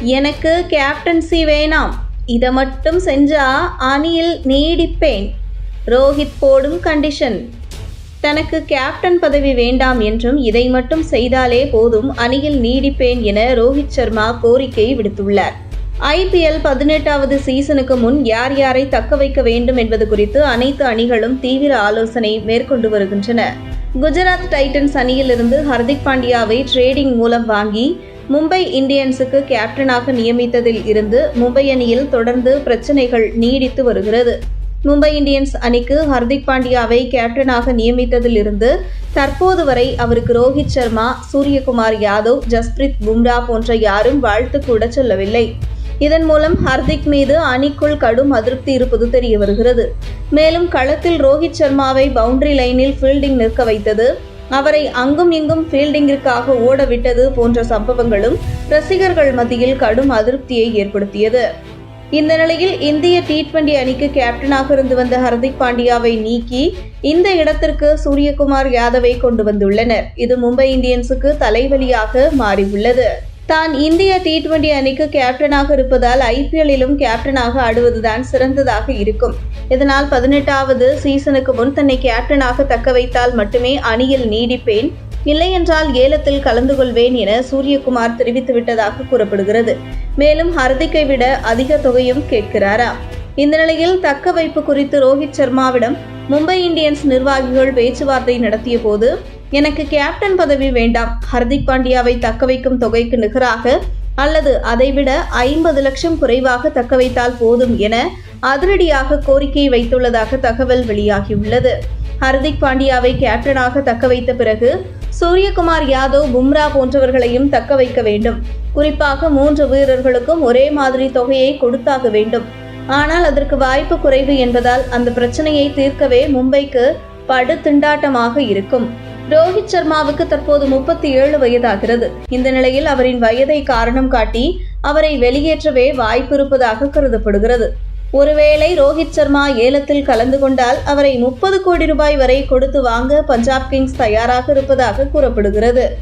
எனக்கு கேப்டன்சி வேணாம். இதை மட்டும் செஞ்சா அணியில் நீடிப்பேன். ரோஹித் போடும் கண்டிஷன் தனக்கு கேப்டன் பதவி வேண்டாம் என்றும் இதை மட்டும் செய்தாலே போதும் அணியில் நீடிப்பேன் என ரோஹித் சர்மா கோரிக்கை விடுத்துள்ளார். ஐபிஎல் பதினெட்டாவது சீசனுக்கு முன் யார் யாரை தக்க வைக்க வேண்டும் என்பது குறித்து அனைத்து அணிகளும் தீவிர ஆலோசனை மேற்கொண்டு வருகின்றன. குஜராத் டைட்டன்ஸ் அணியிலிருந்து ஹர்திக் பாண்டியாவை ட்ரேடிங் மூலம் வாங்கி மும்பை இந்தியன்ஸுக்கு கேப்டனாக நியமித்ததில் இருந்து மும்பை அணியில் தொடர்ந்து பிரச்சனைகள் நீடித்து வருகிறது. மும்பை இந்தியன்ஸ் அணிக்கு ஹர்திக் பாண்டியாவை கேப்டனாக நியமித்ததில் இருந்து தற்போது வரை அவருக்கு ரோஹித் சர்மா சூரியகுமார் யாதவ் ஜஸ்பிரித் பும்ரா போன்ற யாரும் வாழ்த்து கூட சொல்லவில்லை. இதன் மூலம் ஹர்திக் மீது அணிக்குள் கடும் அதிருப்தி இருப்பது தெரிய வருகிறது. மேலும் களத்தில் ரோஹித் சர்மாவை பவுண்டரி லைனில் ஃபீல்டிங் நிற்க வைத்தது அவரை அங்கும் இங்கும் ஃபீல்டிங்கிற்காக ஓடவிட்டது போன்ற சம்பவங்களும் ரசிகர்கள் மத்தியில் கடும் அதிருப்தியை ஏற்படுத்தியது. இந்த நிலையில் இந்திய டி டுவெண்டி அணிக்கு கேப்டனாக இருந்து வந்த ஹர்திக் பாண்டியாவை நீக்கி இந்த இடத்திற்கு சூரியகுமார் யாதவை கொண்டு வந்துள்ளனர். இது மும்பை இந்தியன்ஸுக்கு தலைவலியாக மாறியுள்ளது. தான் இந்திய டி டுவெண்டி அணிக்கு கேப்டனாக இருப்பதால் ஐபிஎல்லிலும் கேப்டனாக ஆடுவதுதான் சிறந்ததாக இருக்கும். இதனால் பதினெட்டாவது சீசனுக்கு முன் தன்னை கேப்டனாக தக்க வைத்தால் மட்டுமே அணியில் நீடிப்பேன். இல்லையென்றால் ஏலத்தில் கலந்து கொள்வேன் என சூரியகுமார் தெரிவித்துவிட்டதாக கூறப்படுகிறது. மேலும் ஹர்திக்கை விட அதிக தொகையும் கேட்கிறாரா? இந்த நிலையில் தக்க வைப்பு குறித்து ரோஹித் சர்மாவிடம் மும்பை இந்தியன்ஸ் நிர்வாகிகள் பேச்சுவார்த்தை நடத்திய போது எனக்கு கேப்டன் பதவி வேண்டாம். ஹர்திக் பாண்டியாவை தக்க வைக்கும் தொகைக்கு நிகராக அல்லது அதைவிட ஐம்பது லட்சம் குறைவாக தக்க வைத்தால் போதும் என அதிரடியாக கோரிக்கை வைத்துள்ளதாக தகவல் வெளியாகியுள்ளது. ஹர்திக் பாண்டியாவை கேப்டனாக தக்க வைத்த பிறகு சூரியகுமார் யாதவ் பும்ரா போன்றவர்களையும் தக்க வைக்க வேண்டும். குறிப்பாக மூன்று வீரர்களுக்கும் ஒரே மாதிரி தொகையை கொடுத்தாக வேண்டும். ஆனால் அதற்கு வாய்ப்பு குறைவு என்பதால் அந்த பிரச்சனையை தீர்க்கவே மும்பைக்கு படு திண்டாட்டமாக இருக்கும். ரோஹித் சர்மாவுக்கு தற்போது முப்பத்தி ஏழு வயதாகிறது. இந்த நிலையில் அவரின் வயதை காரணம் காட்டி அவரை வெளியேற்றவே வாய்ப்பு இருப்பதாக கருதப்படுகிறது. ஒருவேளை ரோஹித் சர்மா ஏலத்தில் கலந்து கொண்டால் அவரை முப்பது கோடி ரூபாய் வரை கொடுத்து வாங்க பஞ்சாப் கிங்ஸ் தயாராக இருப்பதாக கூறப்படுகிறது.